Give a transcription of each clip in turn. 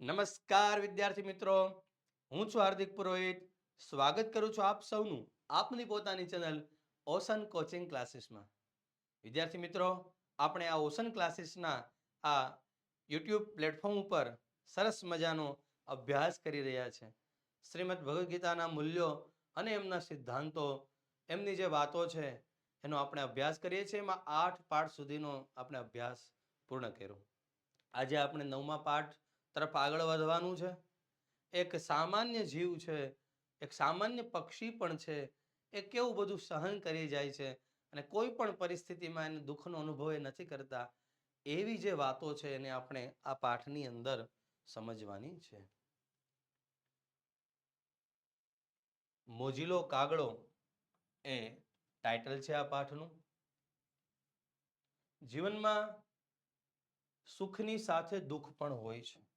નમસ્કાર, વિદ્યાર્થી મિત્રો. હું છું હાર્દિક પુરોહિત. સ્વાગત કરું છું આપ સૌનું આપની પોતાની ચેનલ ઓશન કોચિંગ ક્લાસીસમાં. વિદ્યાર્થી મિત્રો, આપણે આ ઓશન ક્લાસીસના આ યુટ્યુબ પ્લેટફોર્મ ઉપર સરસ મજાનો અભ્યાસ કરી રહ્યા છે. શ્રીમદ ભગવદ્ ગીતાના મૂલ્યો અને એમના સિદ્ધાંતો, એમની જે વાતો છે, એનો આપણે અભ્યાસ કરીએ છીએ. એમાં આઠ પાઠ સુધીનો આપણે અભ્યાસ પૂર્ણ કર્યો. આજે આપણે નવમા પાઠ તરફ આગળ વધવાનું છે. એક સામાન્ય જીવ છે, એક સામાન્ય પક્ષી પણ છે, એ કેવું બધું સહન કરી જાય છે અને કોઈ પણ પરિસ્થિતિમાં એને દુઃખનો અનુભવ એ નથી કરતા, એવી જે વાતો છે એને આપણે આ પાઠની અંદર સમજવાની છે. મોજીલો કાગડો એ ટાઇટલ છે આ પાઠનું. જીવનમાં સુખની સાથે દુઃખ પણ હોય છે.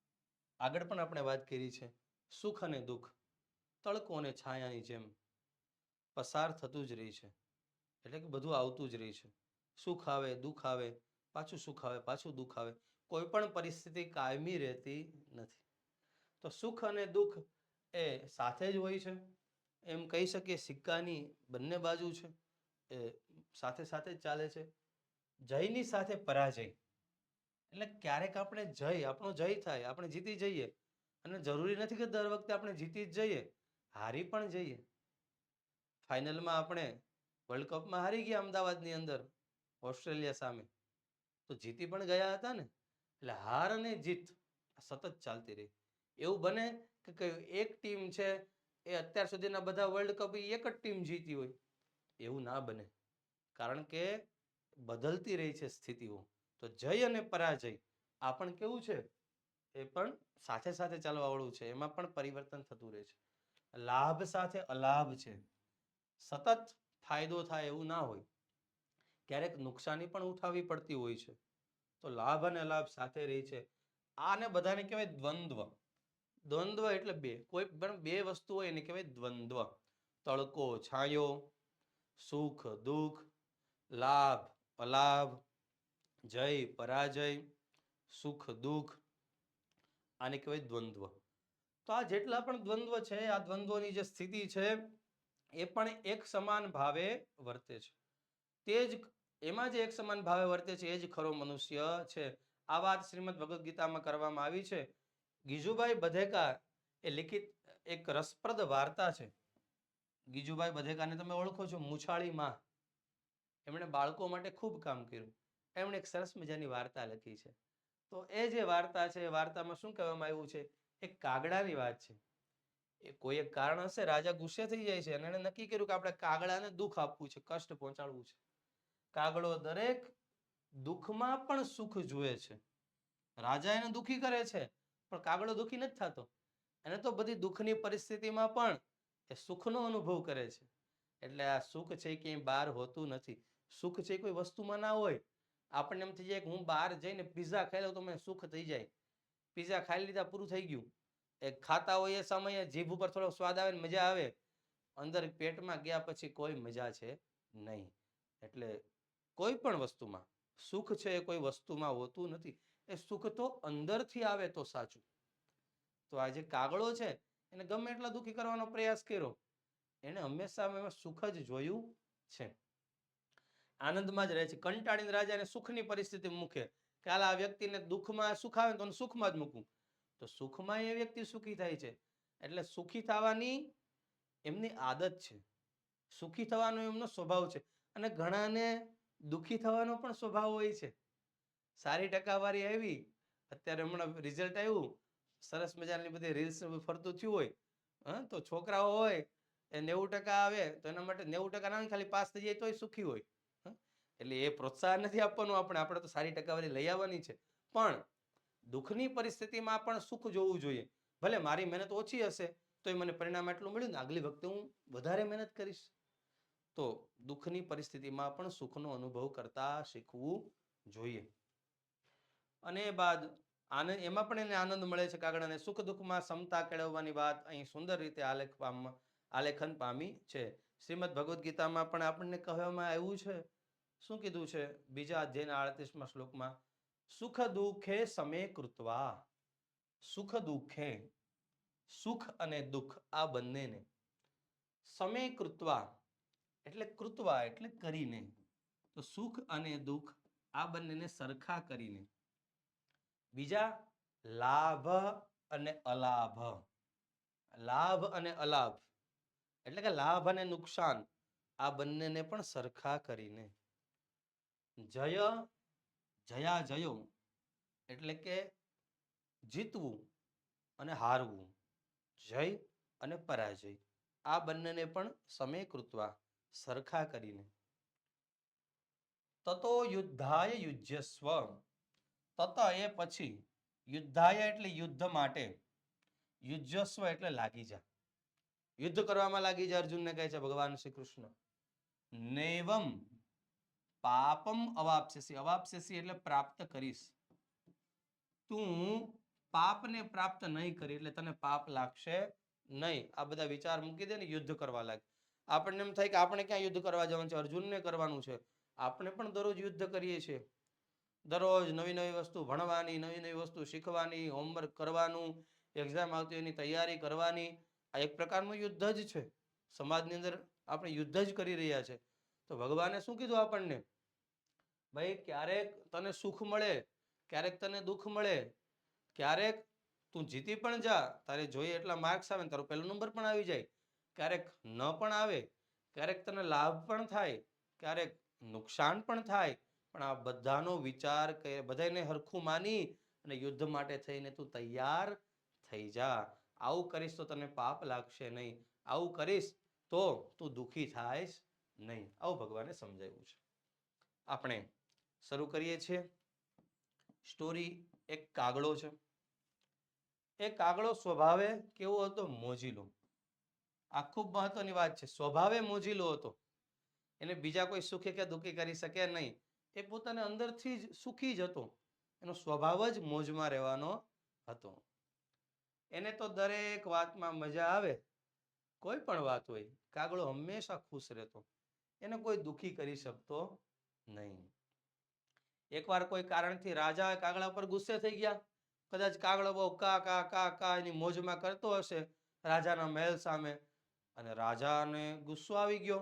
આગળ પણ આપણે વાત કરી છે, સુખ અને દુઃખ, તડકો અને છાયાની જેમ. પસાર થતું જ રહી છે, એટલે કે બધું આવતું જ રહી છે. સુખ આવે, દુઃખ આવે, પાછું સુખ આવે, પાછું દુઃખ આવે, કોઈ પણ પરિસ્થિતિ કાયમી રહેતી નથી. તો સુખ અને દુઃખ એ સાથે જ હોય છે, એમ કહી શકીએ સિક્કાની બંને બાજુ છે, એ સાથે સાથે જ ચાલે છે. જયની સાથે પરાજય. એટલે ક્યારેક આપણે જય, આપણો જય થાય, આપણે જીતી જઈએ. અને જરૂરી નથી કે દર વખતે આપણે જીતી જ જઈએ, હારી પણ જઈએ. ફાઇનલમાં આપણે વર્લ્ડ કપમાં હારી ગયા અમદાવાદની અંદર, ઓસ્ટ્રેલિયા સામે. તો જીતી પણ ગયા હતા ને? એટલે હાર અને જીત સતત ચાલતી રહી. એવું બને કે કયું એક ટીમ છે, એ અત્યાર સુધીના બધા વર્લ્ડ કપ એક જ ટીમ જીતી હોય. એવું ના બને. કારણ કે બદલતી રહી છે સ્થિતિઓ. તો જય અને પરાજય આ પણ કેવું છે? એ પણ સાથે સાથે ચાલવાવાળું છે. એમાં પણ પરિવર્તન થતું રહે છે. લાભ સાથે અલાભ છે. સતત ફાયદો થાય એવું ના હોય. ક્યારેક નુકસાની પણ ઉઠાવવી પડતી હોય છે. તો લાભ અને અલાભ સાથે રહી છે. આને બધાને કહેવાય દ્વંદ્વ. દ્વંદ્વ એટલે બે. કોઈ પણ બે વસ્તુ હોય એને કહેવાય દ્વંદ્વ. તડકો, છાંયો, સુખ, દુઃખ, લાભ, અલાભ જય પરાજય, સુખ દુઃખ, આને કહેવાય દ્વંદ્વ. તો આ જેટલા પણ દ્વંદ્વ છે, આ દ્વંદ્વની જે સ્થિતિ છે, એ પણ એક સમાન ભાવે વર્તે છે. તે જ એમાં જે એક સમાન ભાવે વર્તે છે, એ જ ખરો મનુષ્ય છે. આ વાત શ્રીમદ ભગવદ્ ગીતામાં કરવામાં આવી છે. ગીજુભાઈ બધેકા એ લિખિત એક રસપ્રદ વાર્તા છે. ગીજુભાઈ બધેકાને તમે ઓળખો છો મુછાળી માં એમણે બાળકો માટે ખૂબ કામ કર્યું. એમણે એક સરસ મજાની વાર્તા લખી છે. તો એ જે વાર્તા છે વાર્તામાં શું કહેવામાં આવ્યું છે? એક કાગડાની વાત છે. એ કોઈ એક કારણ હશે રાજા ગુસ્સે થઈ જાય છે અને એણે નક્કી કર્યું કે આપણે કાગડાને દુઃખ આપવું છે, કષ્ટ પહોંચાડવું છે. કાગડો દરેક દુઃખમાં પણ સુખ જુએ છે. રાજા એને દુઃખી કરે છે, પણ કાગડો દુઃખી નથી થતો. એને તો બધી દુઃખની પરિસ્થિતિમાં પણ એ સુખનો અનુભવ કરે છે. એટલે આ સુખ છે કે બહાર હોતું નથી. સુખ છે કોઈ વસ્તુમાં ના હોય આપણને એમ થઈ જાય કે હું બહાર જઈને પીઝા ખાઈ લઉં તો મને સુખ થઈ જાય. પીઝા ખાઈ લીધા પૂરું થઈ ગયું. એ ખાતા હોય એ સમયે જીભ ઉપર થોડો સ્વાદ આવે ને મજા આવે. અંદર પેટમાં ગયા પછી કોઈ મજા છે નહીં. એટલે કોઈ પણ વસ્તુમાં સુખ છે એ કોઈ વસ્તુમાં હોતું નથી. એ સુખ તો અંદરથી આવે તો સાચું. તો આ જે કાગળો છે, એને ગમે એટલા દુઃખી કરવાનો પ્રયાસ કર્યો. એને હંમેશા સુખ જ જોયું છે. આનંદમાં જ રહે છે. કંટાળીને રાજાને સુખની પરિસ્થિતિ મૂકે કે હાલ આ વ્યક્તિને દુઃખમાં સુખ આવે તો સુખમાં જ મૂકું. તો સુખમાં એ વ્યક્તિ સુખી થાય છે. એટલે સુખી થવાની એમની આદત છે. સુખી થવાનો એમનો સ્વભાવ છે. અને ઘણાને દુઃખી થવાનો પણ સ્વભાવ હોય છે. સારી ટકાવારી આવી. અત્યારે હમણાં રિઝલ્ટ આવ્યું. સરસ મજાની બધી રીલ્સ ફરતું થયું હોય. હા, તો છોકરાઓ હોય એ નેવું ટકા આવે તો એના માટે નેવું ટકા ના ખાલી પાસ થઈ જાય તોય સુખી હોય? એટલે એ પ્રોત્સાહન નથી આપવાનું આપણે. આપણે તો સારી ટકાવારી લઈ આવવાની છે. પણ દુઃખની પરિસ્થિતિમાં પણ સુખ જોવું જોઈએ. ભલે મારી મહેનત ઓછી હશે તો એ મને પરિણામ એટલું મળ્યું ને આગલી વખતે હું વધારે મહેનત કરીશ. તો દુઃખની પરિસ્થિતિમાં પણ સુખનો અનુભવ કરતા શીખવું જોઈએ. અને એ બાદ આનંદ, એમાં પણ એને આનંદ મળે છે કાગડાને સુખ દુઃખમાં સમતા કેળવવાની વાત અહીં સુંદર રીતે આલેખ પામ આલેખન પામી છે. શ્રીમદ ભગવદ્ ગીતામાં પણ આપણને કહેવામાં આવ્યું છે શું કીધું છે? બીજા અધ્યાયના આડત્રીસમાં શ્લોકમાં, સુખ દુઃખે સમે કૃતવા. સુખ દુઃખે, સુખ અને દુઃખ આ બંનેને. સમે કૃતવા એટલે કૃતવા એટલે કરીને. તો સુખ અને દુઃખ આ બંનેને સરખા કરીને. બીજા, લાભ અને અલાભ. લાભ અને અલાભ એટલે કે લાભ અને નુકસાન આ બંનેને પણ સરખા કરીને. જય જયા જયો એટલે કે જીતવું અને હારવું. જય અને પરાજય. આ બંનેને પણ સમય કૃત્વા સરખા કરીને. તતો યુદ્ધાય યુજ્યસ્વ. તત એ પછી યુદ્ધાય એટલે યુદ્ધ માટે. યુજ્યસ્વ એટલે લાગી જા. યુદ્ધ કરવામાં લાગી જા અર્જુનને કહે છે ભગવાન શ્રી કૃષ્ણ નૈવમ પાપમ અવાપ્સ્યસી. અવાપ્સ્યસી એટલે પ્રાપ્ત કરીશ. તું પાપને પ્રાપ્ત નહીં કરી એટલે તને પાપ લાગશે નહીં. આ બધા વિચાર મૂકી દે ને યુદ્ધ કરવા લાગે. આપણને એમ થાય કે આપણે ક્યાં યુદ્ધ કરવા જવાનું છે? અર્જુનને કરવાનું છે. આપણે પણ દરરોજ યુદ્ધ કરીએ છીએ. દરરોજ નવી નવી વસ્તુ ભણવાની, નવી નવી વસ્તુ શીખવાની હોમવર્ક કરવાનું એક્ઝામ આવતી એની તૈયારી કરવાની. આ એક પ્રકારનું યુદ્ધ જ છે. સમાજની અંદર આપણે યુદ્ધ જ કરી રહ્યા છે. તો ભગવાને શું કીધું આપણને? ભાઈ, ક્યારેક તને સુખ મળે, ક્યારેક તને દુઃખ મળે, ક્યારેક તું જીતી પણ જા, તારે જોઈએ એટલા માર્ક્સ આવે ને તારો પહેલો નંબર પણ આવી જાય. ક્યારેક ન પણ આવે, ક્યારેક તને લાભ પણ થાય, ક્યારેક નુકસાન પણ થાય, પણ આ બધાનો વિચાર કે બધાને હરખું માની અને યુદ્ધ માટે થઈને તું તૈયાર થઈ જા. આવું કરીશ તો તને પાપ લાગશે નહીં. આવું કરીશ તો તું દુઃખી થાઈશ નહીં. આવું ભગવાને સમજાવ્યું છે. આપણે શરૂ કરીએ છીએ. સ્ટોરી એક કાગડો છે. એ કાગડો સ્વભાવે કેવો હતો? મોજીલો. આ ખૂબ મહત્વની વાત છે. સ્વભાવે મોજીલો હતો. એને બીજા કોઈ સુખી કે દુઃખી કરી શકે નહીં. એ પોતાને અંદરથી જ સુખી જ હતો. એનો સ્વભાવ જ મોજમાં રહેવાનો હતો. એને તો દરેક વાતમાં મજા આવે. કોઈ પણ વાત હોય કાગડો હંમેશા ખુશ રહેતો. એને કોઈ દુઃખી કરી શકતો નહીં. એકવાર કોઈ કારણથી રાજા કાગડા પર ગુસ્સે થઈ ગયા. કદાચ કાગડો બહુ કા કા કા કા એની મોજમાં કરતો હશે. રાજાના મહેલ સામે અને રાજાને ગુસ્સો આવી ગયો.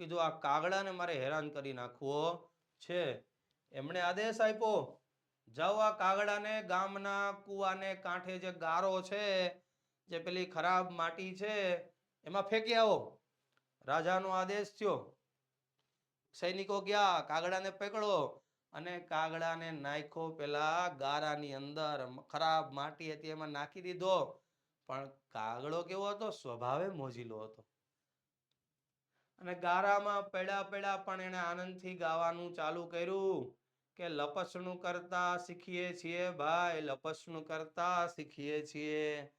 કીધું, આ કાગડાને મારે હેરાન કરી નાખવો છે. એમણે આદેશ આપ્યો, જાઓ આ કાગડાને ગામના કૂવાને કાંઠે જે ગારો છે, જે પેલી ખરાબ માટી છે, એમાં ફેંકી આવો. રાજાનો આદેશ થયો. સૈનિકો ગયા, કાગડાને પકડો અને કાગડાને નાખ્યો. પેલા ગારાની અંદર ખરાબ માટી હતી, એમાં નાખી દીધો. પણ કાગડો કેવો હતો? સ્વભાવે મોજીલો હતો. અને ગારામાં પેડા પેડા પણ એને આનંદથી ગાવાનું ચાલુ કર્યું કે લપસણું કરતા શીખીએ છીએ ભાઈ, લપસણું કરતા શીખીએ છીએ.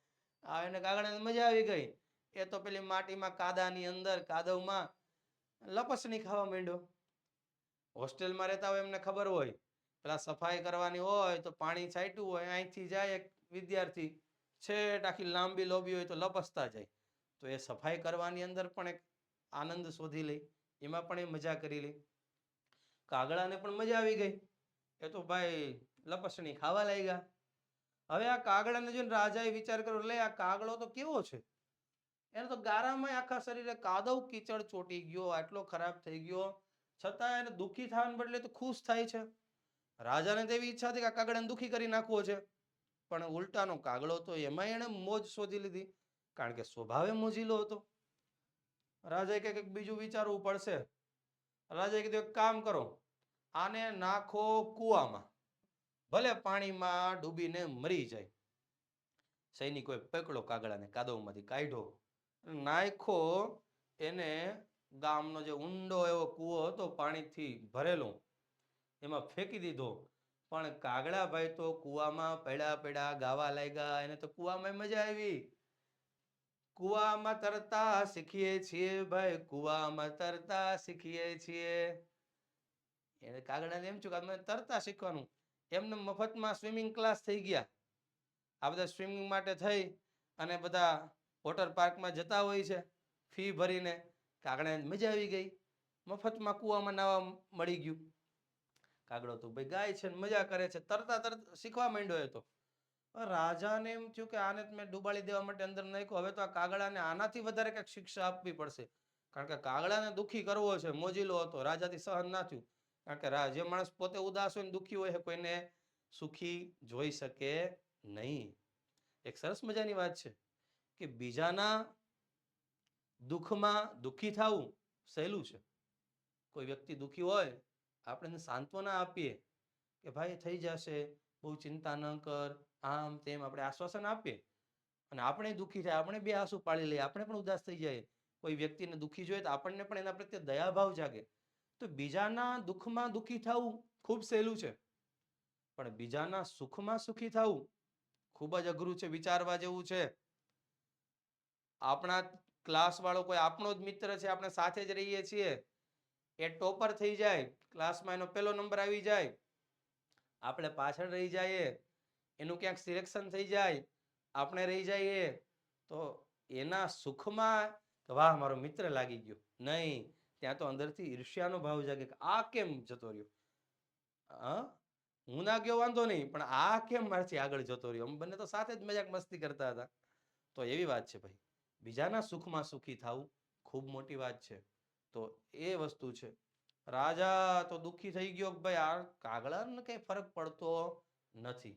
આ એને કાગડાને મજા આવી ગઈ. એ તો પેલી માટીમાં કાદાની અંદર, કાદવમાં લપસણી ખાવા માંડ્યો. હોસ્ટેલમાં રહેતા હોય એમને ખબર હોય, પેલા સફાઈ કરવાની હોય તો પાણી છાંટ્યું હોય, અહીંથી જાય એક વિદ્યાર્થી, છેટ આખી લાંબી લોબી હોય તો લપસતા જાય. તો એ સફાઈ કરવાની અંદર પણ એક આનંદ શોધી લે એમાં પણ એ મજા કરી લે કાગડાને પણ મજા આવી ગઈ. એ તો ભાઈ લપસણી ખાવા લાગ્યા. હવે આ કાગડાને જોઈને રાજાએ વિચાર કર્યો, લે, આ કાગડો તો કેવો છે? એને તો ગારામાં આખા શરીરે કાદવ કીચડ ચોટી ગયો, આટલો ખરાબ થઈ ગયો. છતાં એને દુઃખી થવાને બદલે તો ખુશ થાય છે. રાજાને તો એવી ઈચ્છા હતી કે આ કાગડાને દુઃખી કરી નાખવો છે. પણ ઉલટાનો કાગડો તો એમાં એણે મોજ શોધી લીધી, કારણ કે સ્વભાવે મોજીલો હતો. રાજાએ કે કંઈક બીજું વિચારવું પડશે. રાજાએ કીધું, એક કામ કરો, આને નાખો કૂવામાં. ભલે પાણીમાં ડૂબીને મરી જાય. સૈનિકોએ પકડો કાગડાને કાદવમાંથી કાઢ્યો. નાખો એને ગામનો જે ઊંડો એવો કૂવો હતો પાણીથી ભરેલો. એમાં ફેંકી દીધો. પણ કાગડાભાઈ તો કૂવામાં પડ્યા પડ્યા ગાવા લાગ્યા. એને તો કૂવામાં મજા આવી. કૂવામાં તરતા શીખીએ છીએ ભાઈ, કૂવામાં તરતા શીખીએ છીએ. એને કાગડાને એમ છું કે તરતા શીખવાનું. એમને મફતમાં સ્વિમિંગ ક્લાસ થઈ ગયા. આ બધા સ્વિમિંગ માટે થઈ અને બધા વોટર પાર્કમાં જતા હોય છે, ફી ભરીને કાગડાને મજા આવી ગઈ. મફતમાં કૂવામાં નાવા મળી ગયું. કાગડો તો ભાઈ ગાય છે મજા કરે છે. તરતા તરત શીખવા માંડ્યો હતો રાજાને એમ થયું કે આને મેં ડૂબાડી દેવા માટે અંદર નાખ્યો. હવે તો આ કાગડાને આનાથી વધારે કંઈક શિક્ષા આપવી પડશે. કારણ કે કાગડાને દુઃખી કરવો છે. મોજીલો હતો. રાજાથી સહન ના થયું. કારણ કે જે માણસ પોતે ઉદાસ હોય દુખી હોય કોઈને સુખી જોઈ શકે નહીં. એક સરસ મજાની વાત છે. કે બીજાના દુઃખમાં દુઃખી થવું સહેલું છે. કોઈ વ્યક્તિ દુઃખી હોય, આપણે સાંત્વના આપીએ કે ભાઈ થઈ જશે, બહુ ચિંતા ન કર, આમ તેમ આપણે આશ્વાસન આપીએ. અને આપણે દુઃખી થાય, આપણે બે આંસુ પાડી લઈએ, આપણે પણ ઉદાસ થઈ જાય કોઈ વ્યક્તિને દુઃખી જોઈએ તો આપણને પણ એના પ્રત્યે દયાભાવ જાગે. તો બીજાના દુઃખમાં દુઃખી થવું ખૂબ સહેલું છે. પણ બીજાના સુખમાં સુખી થવું ખૂબ જ અઘરું છે, વિચારવા જેવું છે. આપણા ક્લાસ વાળો કોઈ આપણો જ મિત્ર છે, આપણે સાથે જ રહીએ છીએ, એ ટોપર થઈ જાય ક્લાસમાં એનો પહેલો નંબર આવી જાય, આપણે પાછળ રહી જઈએ, એનું ક્યાંક સિલેક્શન થઈ જાય, આપણે રહી જઈએ, તો એના સુખમાં વાહ, મારો મિત્ર લાગી ગયો. નહીં, ત્યાં તો અંદરથી ઈર્ષ્યાનો ભાવ જાગે આ કેમ જતો રહ્યો? હા? હું ના ગયો, વાંધો નહીં, પણ આ કેમ મારાથી આગળ જતો રહ્યો? અમે બંને તો સાથે જ મજાક મસ્તી કરતા હતા. તો એવી વાત છે ભાઈ. બીજાના સુખમાં સુખી થવું ખૂબ મોટી વાત છે. તો એ વસ્તુ છે. રાજા તો દુઃખી થઈ ગયો કે ભાઈ, આ કાગડાને કઈ ફરક પડતો નથી.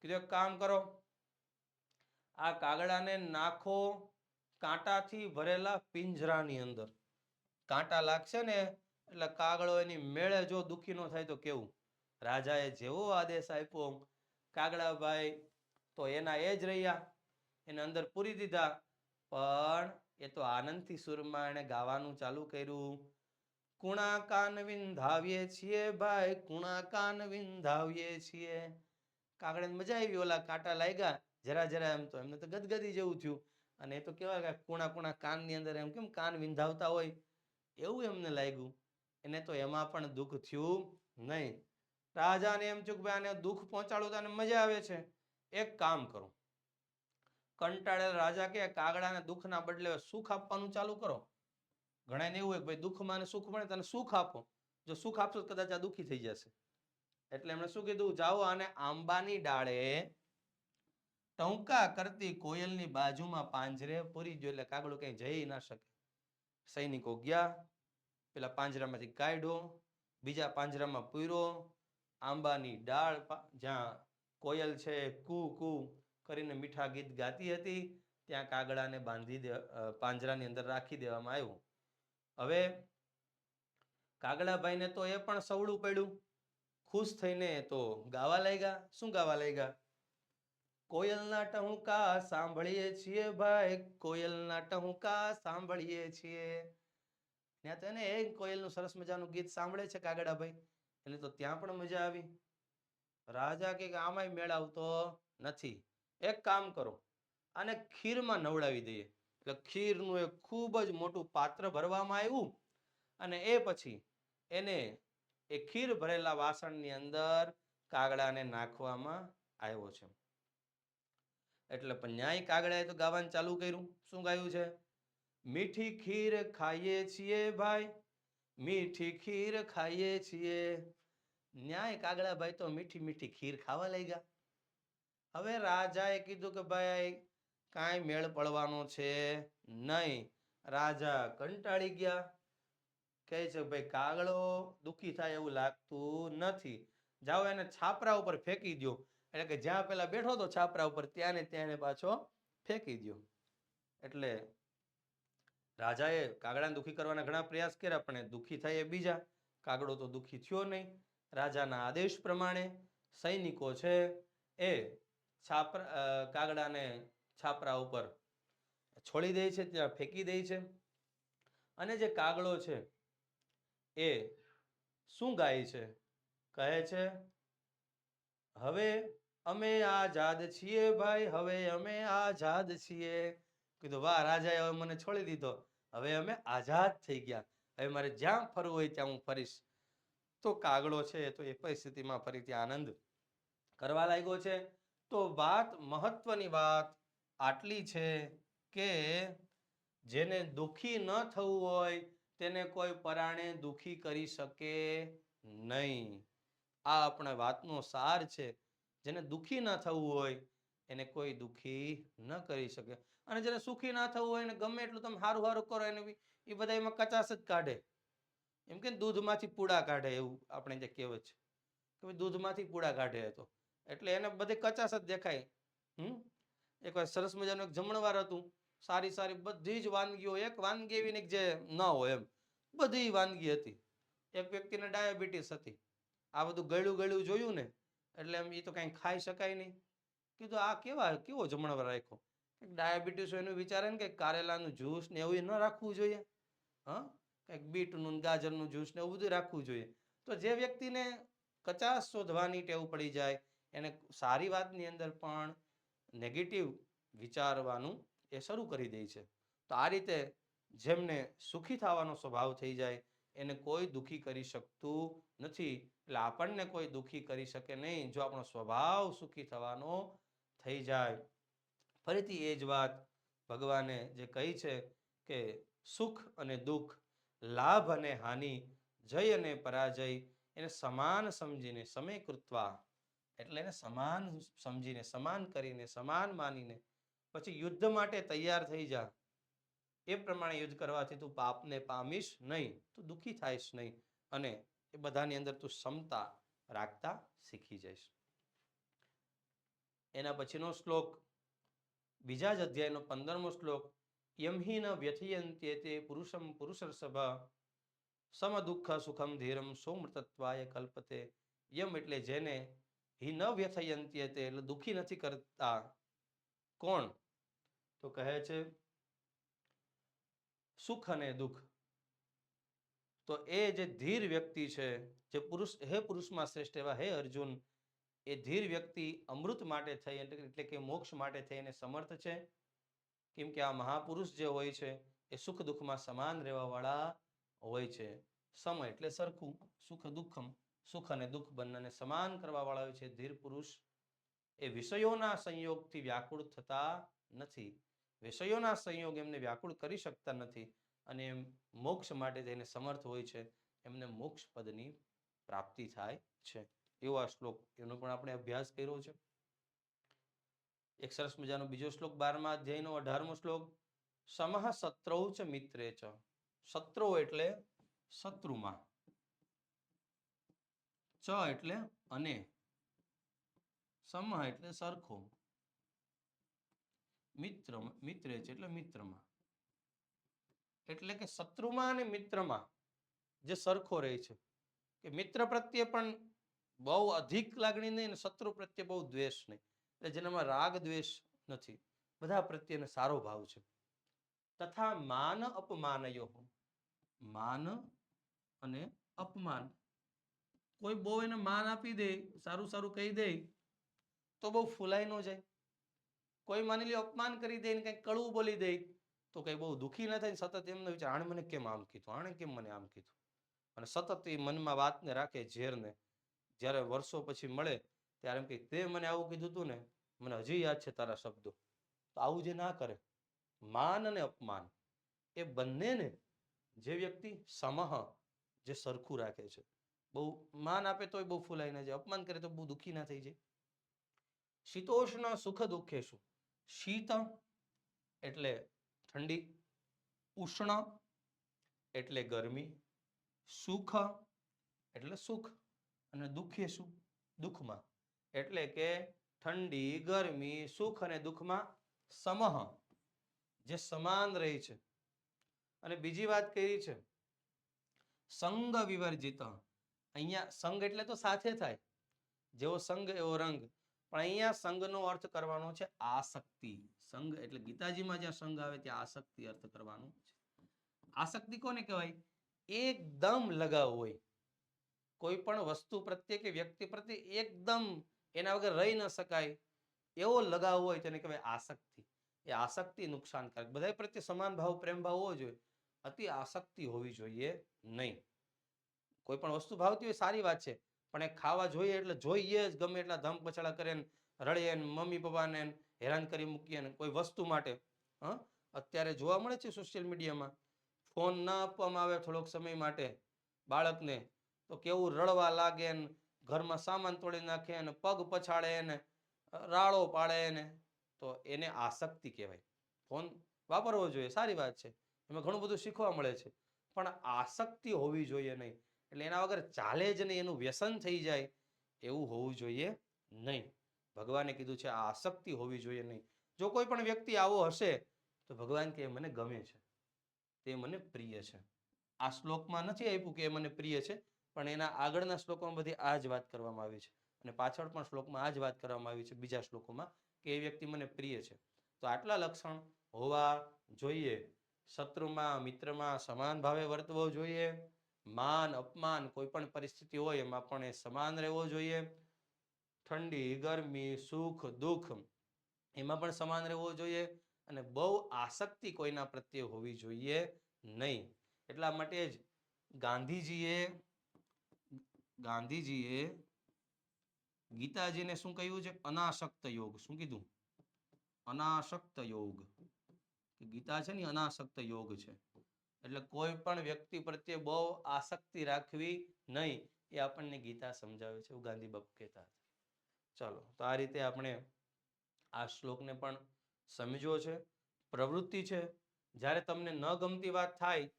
કીધું, એક કામ કરો, આ કાગડાને નાખો કાંટાથી ભરેલા પિંજરાની અંદર. કાંટા લાગશે ને, એટલે કાગડો એની મેળે જો દુઃખી ન થાય તો કેવું? રાજાએ જેવો આદેશ આપ્યો કાગડાભાઈ તો એના એ જ રહ્યા. એને અંદર પૂરી દીધા. પણ એ તો આનંદથી સુરમાં એણે ગાવાનું ચાલુ કર્યું. કુણા કાન વિંધાવીએ છીએ ભાઈ કુણા કાન વિંધાવીએ છીએ. કાગડાને મજા આવી, ઓલા કાંટા લાગ્યા, જરા જરા એમ તો, એમને તો ગદગદી જેવું થયું. અને એ તો કેવા કે કુણા કુણા કાનની અંદર એમ કેમ કાન વિંધાવતા હોય? એવું એમને લાગ્યું. એને તો એમાં પણ દુઃખ થયું નહીં. રાજાને એમ થયું ભાઈ આને દુઃખ પહોંચાડું તો આને મજા આવે છે. એક કામ કરો કંટાળેલા રાજા કે કાગડાને દુઃખના બદલે સુખ આપવાનું ચાલુ કરો. ઘણા એવું હોય કે, ભાઈ, દુઃખમાં સુખ મળે તને સુખ આપો. જો સુખ આપશો કદાચ આ દુઃખી થઈ જશે. એટલે એમણે શું કીધું? જાઓ અને આંબાની ડાળે ટંકા કરતી કોયલની બાજુમાં પાંજરે પૂરી જો એટલે કાગડો કઈ જઈ ના શકે. સૈનિકો ગયા, પેલા પાંજરામાંથી કાઢ્યો, બીજા પાંજરામાં પૂર્યો. આંબાની ડાળ જ્યાં કોયલ છે, કુ કુ કરીને મીઠા ગીત ગાતી હતી, ત્યાં કાગડાને બાંધી દે પાંજરાની અંદર રાખી દેવામાં આવ્યું. હવે કાગડાભાઈને તો એ પણ સવડું પડ્યું. ખુશ થઈને તો ગાવા લાગ્યા. શું ગાવા લાગ્યા? કોયલના ટહુકા સાંભળીએ છીએ ભાઈ, કોયલના ટહુકા સાંભળીએ છીએ. ત્યાં તો એને એ કોયલનું સરસ મજાનું ગીત સાંભળે છે કાગડાભાઈ. એટલે તો ત્યાં પણ મજા આવી. રાજા કે આમાંય મેળ આવતો નથી. એક કામ કરો, આને ખીરમાં નવડાવી દઈએ. એટલે ખીરનું એક ખૂબ જ મોટું પાત્ર ભરવામાં આવ્યું અને એ પછી એને એ ખીર ભરેલા વાસણની અંદર કાગડાને નાખવામાં આવ્યો છે. એટલે પણ ન્યાય કાગડાએ તો ગાવાનું ચાલુ કર્યું. શું ગાયું છે? મીઠી ખીર ખાઈએ છીએ ભાઈ, મીઠી ખીર ખાઈએ છીએ. ન્યાય કાગડાભાઈ તો મીઠી મીઠી ખીર ખાવા લાગ્યા. હવે રાજાએ કીધું કે ભાઈ, કાંઈ મેળ પડવાનો છે નહીં. રાજા કંટાળી ગયા. કહે છે, ભાઈ, કાગળો દુઃખી થાય એવું લાગતું નથી. જાઓ એને છાપરા ઉપર ફેંકી દો એટલે કે જ્યાં પેલા બેઠો હતો છાપરા ઉપર, ત્યાં ને ત્યાં પાછો ફેંકી દો એટલે રાજાએ કાગડાને દુઃખી કરવાના ઘણા પ્રયાસ કર્યા, પણ દુઃખી થાય એ બીજા. કાગડો તો દુઃખી થયો નહીં. રાજાના આદેશ પ્રમાણે સૈનિકો છે એ છાપરા કાગડાને છાપરા ઉપર છોડી દે છે, ત્યાં ફેંકી દે છે. અને જે કાગડો છે એ શું ગાય છે? કહે છે, હવે અમે આઝાદ છીએ ભાઈ, હવે અમે આઝાદ છીએ. કીધું, વાહ, રાજાએ હવે મને છોડી દીધો. હવે અમે આઝાદ થઈ ગયા. હવે મારે જ્યાં ફરવું હોય ત્યાં હું ફરીશ. તો કાગડો છે તો એ પરિસ્થિતિમાં ફરીથી આનંદ કરવા લાગ્યો છે. તો વાત મહત્વની વાત આટલી છે કે જેને દુઃખી ન થવું હોય, તેને કોઈ પરાણે દુઃખી કરી શકે નહીં. આ આપણા વાતનો સાર છે. જેને દુખી ન થવું હોય, એને કોઈ દુઃખી ન કરી શકે. અને જેને સુખી ના થવું હોય, એને ગમે એટલું તમે સારું સારું કરો, એને એ બધા એમાં કચાશ જ કાઢે. એમ કે દૂધમાંથી પૂડા કાઢે એવું આપણે જે કહેવત છે. કે દૂધમાંથી પૂડા કાઢે તો. એટલે એને બધે કચાશ જ દેખાય. હમ? એકવાર સરસ મજાનું એક જમણવાર હતું. સારી સારી બધી જ વાનગીઓ, એક વાનગી એવી જે ન હોય એમ. બધી વાનગી હતી. એક વ્યક્તિને ડાયાબિટીસ હતી. આ બધું ગળ્યું ગળ્યું જોયું ને, એટલે એમ એ તો કાંઈ ખાઈ શકાય નહીં. કીધું, આ કેવા, કેવો જમણવાર રાખ્યો? ડાયાબિટીસ હોય એનું વિચારે ને કે કારેલાનું જ્યુસ ને એવું ન રાખવું જોઈએ. હા? કંઈક બીટનું ગાજરનું જ્યુસ ને એવું બધું રાખવું જોઈએ. તો જે વ્યક્તિને કચાશ શોધવાની ટેવ પડી જાય એને સારી વાતની અંદર પણ નેગેટિવ વિચારવાનું એ શરૂ કરી દે છે. તો આ રીતે જેમને સુખી થવાનો સ્વભાવ થઈ જાય, એને કોઈ દુઃખી કરી શકતું નથી. એટલે આપણને કોઈ દુખી કરી શકે નહીં જો આપણો સ્વભાવ સુખી થવાનો થઈ જાય. ફરીથી એ જ વાત ભગવાને જે કહી છે કે સુખ અને દુઃખ, લાભ અને હાનિ, જય અને પરાજય, એને સમાન સમજીને સમય કૃત્વા એટલે એને સમાન સમજીને, સમાન કરીને, સમાન માનીને પછી યુદ્ધ માટે તૈયાર થઈ જા. એ પ્રમાણે યુદ્ધ કરવાથી તું પાપને પામીશ નહીં, તું દુઃખી થાઈશ નહીં અને એ બધાની અંદર તું ક્ષમતા રાખતા શીખી જઈશ. એના પછીનો શ્લોક, બીજા જ અધ્યાયનો પંદરમો શ્લોક યમહિ વ્યથયંત્ય તે પુરુષમ પુરુષર્ષભ સમ દુઃખ સુખમ ધીરમ સોમૃતત્વાય કલ્પતે. યમ એટલે જેને હિ ન વ્યથયંત્યેતે એટલે દુઃખી નથી કરતા. કોણ? તો કહે છે, સુખ અને દુઃખ. તો એ જે ધીર વ્યક્તિ છે, જે પુરુષ, હે પુરુષમાં શ્રેષ્ઠ એવા, હે અર્જુન, એ ધીર વ્યક્તિ અમૃત માટે થઈ એટલે કે મોક્ષ માટે થઈ એને સમર્થ છે. કેમ કે આ મહાપુરુષ જે હોય છે, એ સુખ દુઃખમાં સમાન રહેવાવાળા હોય છે. સમ એટલે સરખું, સુખ દુઃખમ. સુખ અને દુઃખ બંનેને સમાન કરવાવાળા હોય છે. ધીર પુરુષ એ વિષયોના સંયોગથી વ્યાકુળ થતા નથી. વિષયોના સંયોગ એમને વ્યાકુળ કરી શકતા નથી અને એમ મોક્ષ માટે તેને સમર્થ હોય છે, એમને મોક્ષ પદની પ્રાપ્તિ થાય છે. એવો આ શ્લોક, એનો પણ આપણે અભ્યાસ કર્યો છે. એક સરસ મજાનો બીજો શ્લોક, બારમા અધ્યાયનો અઢારમો શ્લોક. સમહ શત્રૌ ચ મિત્રે ચ શત્રુ એટલે શત્રુમાં. ચ એટલે અને. સમ એટલે સરખો. મિત્ર મિત્રે છે એટલે મિત્રમાં. એટલે કે શત્રુમાં અને મિત્રમાં જે સરખો રહે છે. કે મિત્ર પ્રત્યે પણ બહુ અધિક લાગણી નહીં અને શત્રુ પ્રત્યે બહુ દ્વેષ નહીં. એટલે જેનામાં રાગ દ્વેષ નથી. બધા પ્રત્યેને સારો ભાવ છે. તથા માન અપમાનયો. માન અને અપમાન. કોઈ બહુ એને માન આપી દે, સારું સારું કહી દે, તો બહુ ફૂલાઈ ન જાય. કોઈ માની લ્યો અપમાન કરી દે ને કંઈક કડવું બોલી દે, તો કંઈ બહુ દુઃખી ન થાય સતત એમનો વિચાર, આણે મને કેમ આમ કીધું? આણે કેમ મને આમ કીધું? અને સતત એ મનમાં વાતને રાખે ઝેરને. જ્યારે વર્ષો પછી મળે, ત્યારે એમ કે તે મને આવું કીધું હતું ને, મને હજી યાદ છે તારા શબ્દો. તો આવું જે ના કરે, માન અને અપમાન, એ બંનેને જે વ્યક્તિ સમહ જે સરખું રાખે છે બહુ માન આપે તોય બહુ ફૂલાઈ ના જાય, અપમાન કરે તો બહુ દુઃખી ના થઈ જાય. શીતોષ્ણ સુખ દુઃખે શું? શીત એટલે ઠંડી, ઉષ્ણ એટલે ગરમી, સુખ એટલે સુખ અને દુઃખે શું? દુઃખમાં. એટલે કે ઠંડી, ગરમી, સુખ અને દુઃખમાં સમહ, જે સમાન રહે છે. અને બીજી વાત કરી છે, સંગ વિવર્જિત અહીંયા સંગ એટલે તો સાથે થાય. જેવો સંગ એવો રંગ. પણ અહીંયા સંગનો અર્થ કરવાનો છે આસક્તિ. સંગ એટલે ગીતાજીમાં જ્યાં સંગ આવે ત્યાં આસક્તિ અર્થ કરવાનો છે. આસક્તિ કોને કહેવાય? એકદમ લગાવ હોય. કોઈ પણ વસ્તુ પ્રત્યે કે વ્યક્તિ પ્રત્યે એકદમ એના વગર રહી ન શકાય. એવો લગાવ હોય તેને કહેવાય આસક્તિ. એ આસક્તિ નુકસાનકારક. બધા પ્રત્યે સમાન ભાવ, પ્રેમ, ભાવ હોવો જોઈએ. અતિ આસક્તિ હોવી જોઈએ નહીં. કોઈ પણ વસ્તુ ભાવતી હોય સારી વાત છે. પણ એ ખાવા જોઈએ એટલે જોઈએ જ, ગમે એટલા ધમ પછાડા કરે ને રડીએ ને મમ્મી પપ્પાને હેરાન કરી મૂકીએ ને કોઈ વસ્તુ માટે, હં? અત્યારે જોવા મળે છે સોશિયલ મીડિયામાં ફોન ન આપવામાં આવે થોડોક સમય માટે બાળકને, તો કેવું રડવા લાગે ને ઘરમાં સામાન તોડી નાખે ને પગ પછાડે ને રાળો પાડે ને, તો એને આસક્તિ કહેવાય. ફોન વાપરવો જોઈએ, સારી વાત છે. એમાં ઘણું બધું શીખવા મળે છે. પણ આસક્તિ હોવી જોઈએ નહીં. એટલે એના વગર ચાલે જ નહીં, એનું વ્યસન થઈ જાય, એવું હોવું જોઈએ નહીં. ભગવાને કીધું છે, આ આસક્તિ હોવી જોઈએ નહીં. જો કોઈ પણ વ્યક્તિ આવો હશે, તો ભગવાન કે મને ગમે છે. તે મને પ્રિય છે. આ શ્લોકમાં નથી આપ્યું કે એ મને પ્રિય છે, પણ એના આગળના શ્લોકોમાં બધી આ જ વાત કરવામાં આવી છે. અને પાછળ પણ શ્લોકમાં આ જ વાત કરવામાં આવી છે, બીજા શ્લોકોમાં, કે એ વ્યક્તિ મને પ્રિય છે. તો આટલા લક્ષણ હોવા જોઈએ. શત્રુમાં, મિત્રમાં સમાન ભાવે વર્તવો જોઈએ. માન, અપમાન કોઈ પણ પરિસ્થિતિ હોય એમાં પણ એ સમાન રહેવો જોઈએ. ઠંડી, ગરમી, સુખ, દુઃખ એમાં પણ સમાન રહેવો જોઈએ અને બહુ આસક્તિ કોઈના પ્રત્યે હોવી જોઈએ નહીં. એટલા માટે જ ગાંધીજીએ ગાંધીજીએ ગીતાજીને શું કહ્યું છે? અનાસક્ત યોગ. શું કીધું? અનાસક્ત યોગ. ગીતા છે ને અનાશક્ત યોગ છે. એટલે કોઈ પણ વ્યક્તિ પ્રત્યે બહુ આસક્તિ રાખવી નહીં, એ આપણને ગીતા સમજાવે છે એવું ગાંધી બાપુ કહેતા હતા. ચાલો, તો આ રીતે આપણે આ શ્લોકને પણ સમજવો છે, પ્રવૃત્તિ છે. જ્યારે તમને ન ગમતી વાત થાય,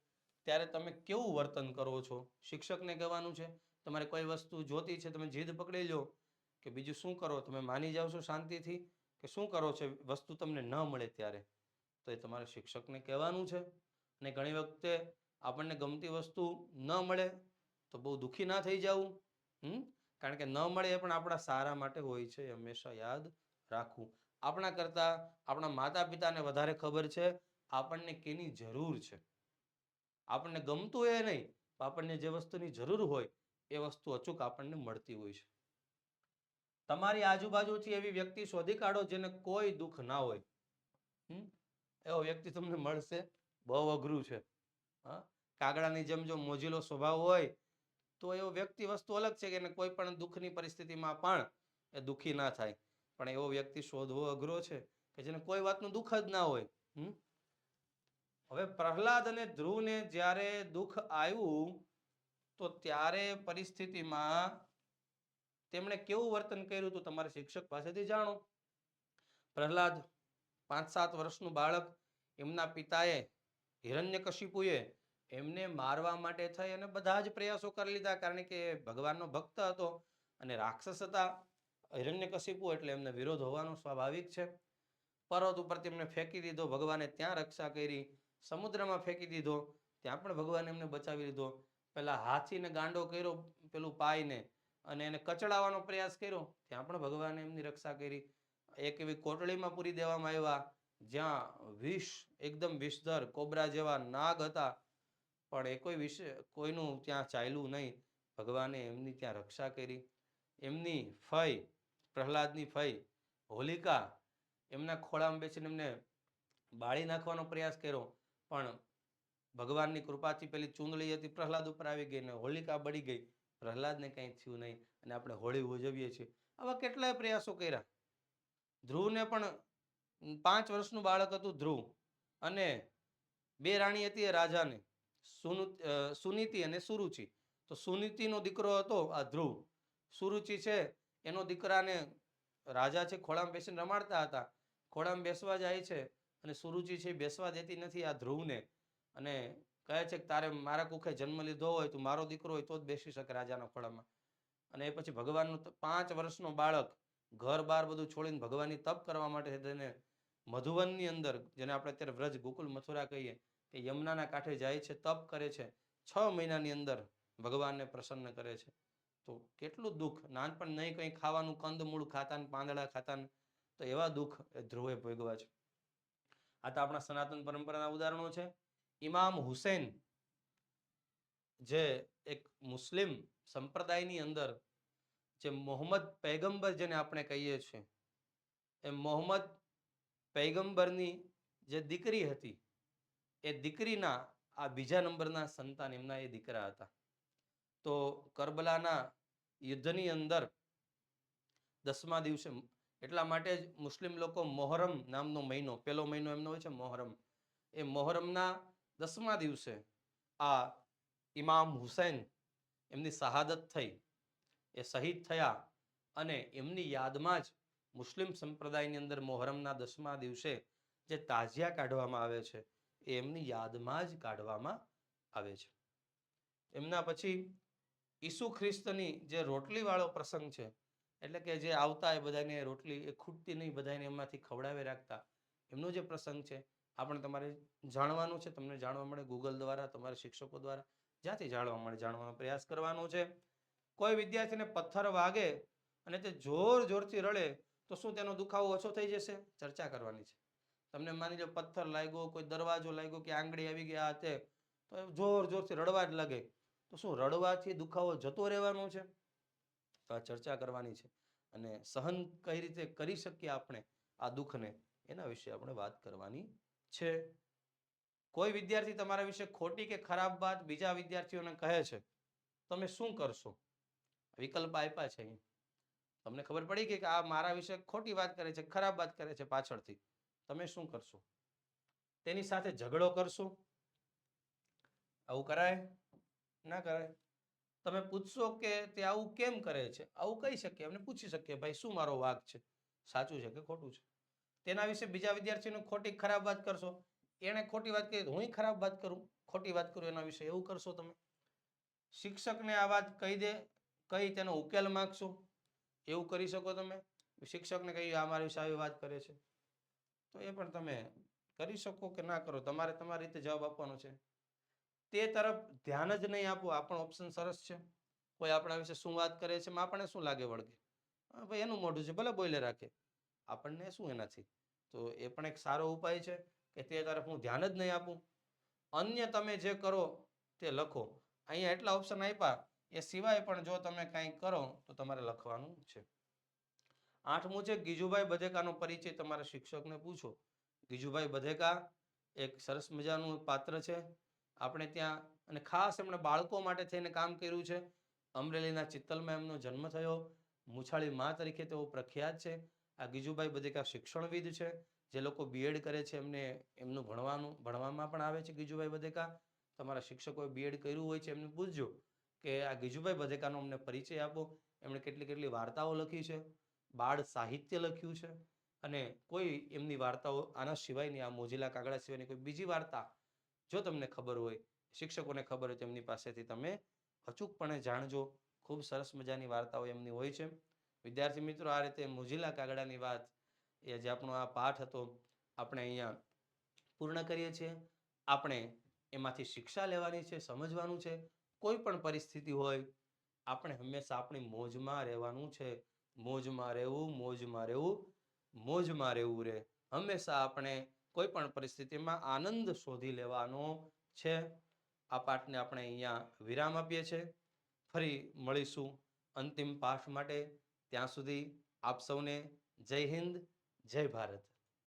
ત્યારે તમે કેવું વર્તન કરો છો? શિક્ષકને કહેવાનું છે, તમારે કોઈ વસ્તુ જોતી છે, તમે જીદ પકડી લો, કે બીજું શું કરો? તમે માની જાઓ છો શાંતિથી, કે શું કરો છો? વસ્તુ તમને ન મળે ત્યારે. તો એ તમારે શિક્ષકને કહેવાનું છે. અને ઘણી વખતે આપણને ગમતી વસ્તુ ન મળે તો બહુ દુઃખી ના થઈ જવું હમ? કારણ કે ન મળે એ પણ આપણા સારા માટે હોય છે, હંમેશા યાદ રાખવું. આપણા કરતાં આપણા માતા પિતાને વધારે ખબર છે, આપણને કેની જરૂર છે. આપણને ગમતું એ નહીં આપણને જે વસ્તુની જરૂર હોય, એ વસ્તુ અચૂક આપણને મળતી હોય છે. તમારી આજુબાજુથી એવી વ્યક્તિ શોધી કાઢો જેને કોઈ દુઃખ ના હોય. એવો વ્યક્તિ તમને મળશે. બહુ અઘરું છે, હા? કાગડાની જેમ જો મોજીલો સ્વભાવ હોય, તો એવો વ્યક્તિ વસ્તુ અલગ છે કે એને કોઈ પણ દુઃખની પરિસ્થિતિમાં પણ એ દુઃખી ના થાય. પણ એવો વ્યક્તિ શોધવો અઘરો છે કે જેને કોઈ વાતનું દુઃખ જ ના હોય હવે પ્રહલાદ અને ધ્રુવને જ્યારે દુઃખ આવ્યું, તો ત્યારે પરિસ્થિતિમાં તેમણે કેવું વર્તન કર્યું હતું તમારે શિક્ષક પાસેથી જાણો. પ્રહલાદ પાંચ સાત વર્ષનું બાળક, એમના પિતાએ હિરણ્યકશિપુએ એમને મારવા માટે થઈ અને બધા જ પ્રયાસો કરી લીધા, કારણ કે ભગવાનનો ભક્ત હતો અને રાક્ષસ હતા. હિરણ્યકશિપુ એટલે એમને વિરોધ હોવાનો સ્વાભાવિક છે. પર્વત ઉપર તેમને ફેંકી દીધો, ભગવાને ત્યાં રક્ષા કરી, સમુદ્રમાં ફેંકી દીધો, ત્યાં પણ ભગવાને એમને બચાવી લીધો. પેલા હાથીને ગાંડો કર્યો, પેલું પાઈને અને એને કચડાવવાનો પ્રયાસ કર્યો, ત્યાં પણ ભગવાને એમની રક્ષા કરી. એક એવી કોટડીમાં પૂરી દેવામાં આવ્યા. જ્યાં વિષ, એકદમ વિષધર, કોબરા જેવા નાગ હતા. પણ એ કોઈ વિશે કોઈનું ત્યાં ચાલ્યું નહીં. ભગવાને એમની ત્યાં રક્ષા કરી. એમની ફઈ, પ્રહલાદની ફઈ, હોલિકા, એમના ખોળામાં બેસીને એમને બાળી નાખવાનો પ્રયાસ કર્યો. પણ ભગવાનની કૃપાથી પેલી ચૂંદડી હતી પ્રહલાદ ઉપર આવી ગઈ ને હોલિકા બળી ગઈ. પ્રહલાદને કંઈ થયું નહીં. અને આપણે હોળી ઉજવીએ છીએ. આવા કેટલાય પ્રયાસો કર્યા. ધ્રુવને પણ પાંચ વર્ષનું બાળક હતું ધ્રુવ અને બે રાણી હતી એ રાજાને, સુનુ સુનીતિ અને સુરુચિ. તો સુનીતિનો દીકરો હતો આ ધ્રુવ. સુરુચિ છે, એનો દીકરાને રાજા છે ખોળામાં બેસીને રમાડતા હતા. ખોળામાં બેસવા જાય છે અને સુરુચિ છે બેસવા દેતી નથી આ ધ્રુવને. અને કહે છે કે તારે મારા કુખે જન્મ લીધો હોય તું મારો દીકરો હોય તો જ બેસી શકે રાજાના ખોળામાં. અને એ પછી ભગવાનનું પાંચ વર્ષનો બાળક ઘર બાર બધું છોડીને ભગવાનની તપ કરવા માટે તેને મધુવનની અંદર, જેને આપણે અત્યારે વ્રજ ગોકુલ મથુરા કહીએ, કે યમુનાના કાંઠે જાય છે, તપ કરે છે, છ મહિનાની અંદર ભગવાનને પ્રસન્ન કરે છે. તો કેટલું દુઃખ. નાનપણ નહીં કંઈ ખાવાનું કંદમૂળ ખાતા પાંદડા ખાતા તો એવા દુઃખ ધ્રુવે ભોગવા છે. આ તો આપણા સનાતન પરંપરાના ઉદાહરણો છે. ઇમામ હુસેન, જે એક મુસ્લિમ સંપ્રદાયની અંદર, જે મોહમ્મદ પૈગંબર જેને આપણે કહીએ છીએ, એ મોહમ્મદ પૈગંબરની જે દીકરી હતી, એ દીકરીના, આ બીજા નંબરના સંતાન એમના એ દીકરા હતા. તો કરબલાના યુદ્ધની અંદર દસમા દિવસે એટલા માટે જ મુસ્લિમ લોકો મોહરમ નામનો મહિનો પેલો મહિનો એમનો હોય છે મોહરમ, એ મોહરમના દસમા દિવસે આ ઇમામ હુસૈન એમની શહાદત થઈ, એ શહીદ થયા અને એમની યાદમાં જ મુસ્લિમ સંપ્રદાયની અંદર મોહરમના દસમા દિવસે જે તાજિયા કાઢવામાં આવે છે, એ એમની યાદમાં જ કાઢવામાં આવે છે. એમના પછી ઈસુ ખ્રિસ્તની જે રોટલીવાળો પ્રસંગ છે, એટલે કે જે આવતા એ બધાને રોટલી એ ખૂટતી નહીં, બધાને એમાંથી ખવડાવી રાખતા, એમનો જે પ્રસંગ છે આ પણ તમારે જાણવાનું છે, તમને જાણવા મળે ગૂગલ દ્વારા, તમારા શિક્ષકો દ્વારા, જ્યાંથી જાણવા મળે, જાણવાનો પ્રયાસ કરવાનો છે. કોઈ વિદ્યાર્થીને પથ્થર વાગે અને તે જોર જોરથી રડે તો શું તેનો દુખાવો ઓછો થઈ જશે? ચર્ચા કરવાની છે. તમને માની લો પથ્થર લાગ્યો, કોઈ દરવાજો લાગ્યો કે આંગળી આવી ગયા તે. તો જોર જોરથી રડવા જ લાગે. તો શું રડવાથી દુખાવો જતો રહેવાનો છે? તો આ ચર્ચા કરવાની છે. અને સહન કઈ રીતે કરી શકીએ આપણે આ દુઃખને, એના વિશે આપણે વાત કરવાની છે. કોઈ વિદ્યાર્થી તમારા વિશે ખોટી કે ખરાબ વાત બીજા વિદ્યાર્થીઓને કહે છે, તમે શું કરશો? વિકલ્પ આપ્યા છે અહીં. તમને ખબર પડી કે આ મારા વિશે ખોટી વાત કરે છે, ખરાબ વાત કરે છે પાછળથી. તમે શું કરશો? તેની સાથે ઝઘડો કરશો? આવું કરાય? ના કરાય. તમે પૂછશો કે તે આવું કેમ કરે છે? આવું કહી શકીએ, એમને પૂછી શકીએ, ભાઈ, શું મારો વાક છે? સાચું છે કે ખોટું છે? તેના વિશે બીજા વિદ્યાર્થીને ખોટી ખરાબ વાત કરશો? એણે ખોટી વાત કરી હું ખરાબ વાત કરું? ખોટી વાત કરું એના વિશે એવું કરશો તમે? શિક્ષકને આ વાત કહી દે કઈ તેનો ઉકેલ માંગશો? એવું કરી શકો તમે? શિક્ષકને કહ્યું આ મારી વિશે આવી વાત કરે છે? તો એ પણ તમે કરી શકો કે ના કરો? તમારે તમારી રીતે જવાબ આપવાનો છે. તે તરફ ધ્યાન જ નહીં આપો. આ પણ ઓપ્શન સરસ છે. કોઈ આપણા વિશે શું વાત કરે છે? આપણને શું લાગે વળગે? ભાઈ, એનું મોઢું છે. ભલે બોલે રાખે. આપણને શું એનાથી? તો એ પણ એક સારો ઉપાય છે કે તે તરફ હું ધ્યાન જ નહીં આપું. અન્ય તમે જે કરો તે લખો. અહીંયા એટલા ઓપ્શન આપ્યા એ સિવાય પણ જો તમે કંઈ કરો, તો તમારે લખવાનું છે. આઠમું છે, ગીજુભાઈ બધેકાનો પરિચય તમારા શિક્ષકને પૂછો. ગીજુભાઈ બધેકા એક સરસ મજાનું પાત્ર છે. આપણે ત્યાં, અને ખાસ એમણે બાળકો માટે થઈને કામ કર્યું છે. અમરેલીના ચિત્તલમાં એમનો જન્મ થયો. મુછાળી મા તરીકે તેઓ પ્રખ્યાત છે. આ ગીજુભાઈ બધેકા શિક્ષણવિદ છે. જે લોકો બીએડ કરે છે એમને, એમનું ભણવાનું, ભણવામાં પણ આવે છે ગીજુભાઈ બધેકા. તમારા શિક્ષકોએ બીએડ કર્યું હોય છે એમને પૂછજો. કે આ ગીજુભાઈ બધેકાનો અમને પરિચય આપો. એમણે કેટલી કેટલી વાર્તાઓ લખી છે. બાળ સાહિત્ય લખ્યું છે. અને કોઈ એમની વાર્તાઓ આના સિવાયની, આ મોજીલા કાગડા સિવાયની કોઈ બીજી વાર્તા જો તમને ખબર હોય, શિક્ષકોને ખબર હોય તો એમની પાસેથી તમે અચૂકપણે જાણજો. ખૂબ સરસ મજાની વાર્તાઓ એમની હોય છે. વિદ્યાર્થી મિત્રો, આ રીતે મોજીલા કાગડાની વાત એ જે આપણો આ પાઠ હતો, આપણે અહીંયા પૂર્ણ કરીએ છીએ. આપણે એમાંથી શિક્ષા લેવાની છે, સમજવાનું છે. કોઈ પણ પરિસ્થિતિ હોય, આપણે હંમેશા આપણી મોજમાં રહેવાનું છે. મોજમાં રહેવું મોજમાં રહેવું મોજમાં રહેવું રે. હંમેશા આપણે કોઈ પણ પરિસ્થિતિમાં આનંદ શોધી લેવાનો છે. આ પાઠને આપણે અહીંયા વિરામ આપીએ છીએ. ફરી મળીશું અંતિમ પાઠ માટે. ત્યાં સુધી આપ સૌને જય હિન્દ, જય ભારત.